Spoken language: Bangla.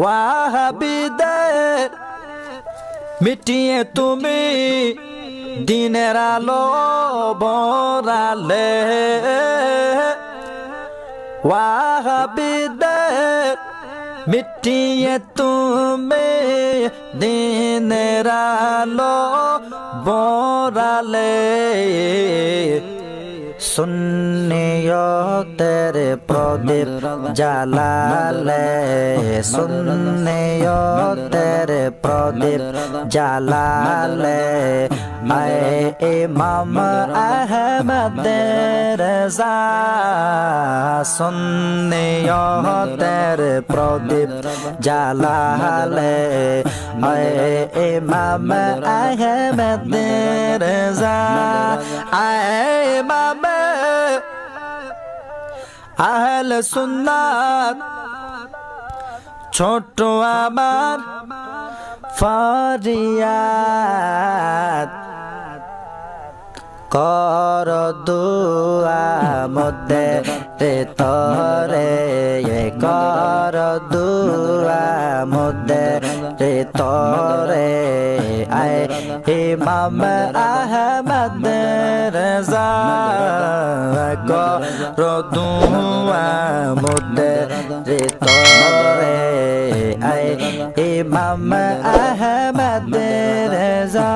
ওয়াহাবিদের মিটিয়ে তুমি দিনের আলো বরালে। ওয়াহাবিদের মিটিয়ে তুমি দিনের আলো বরালে। সুন্নিয়তের প্রদীপ জালালে সুন্নিয়তের প্রদীপ জালালে আয় ইমাম আহমদ রজা সুন্নিয়তের প্রদীপ জালালে আয় ইমাম আহমদ রজা আয় ইমাম আহল সুন্নাত, ছোট আমার ফরিয়াদ। কর দুয়া মধ্যে রে তরে কর দুয়া মধ্যে রে তরে। আয় ইমাম আহমদ রজা। কর দুয়া মধ্যে রে তরে আয় ইমাম আহমদ রজা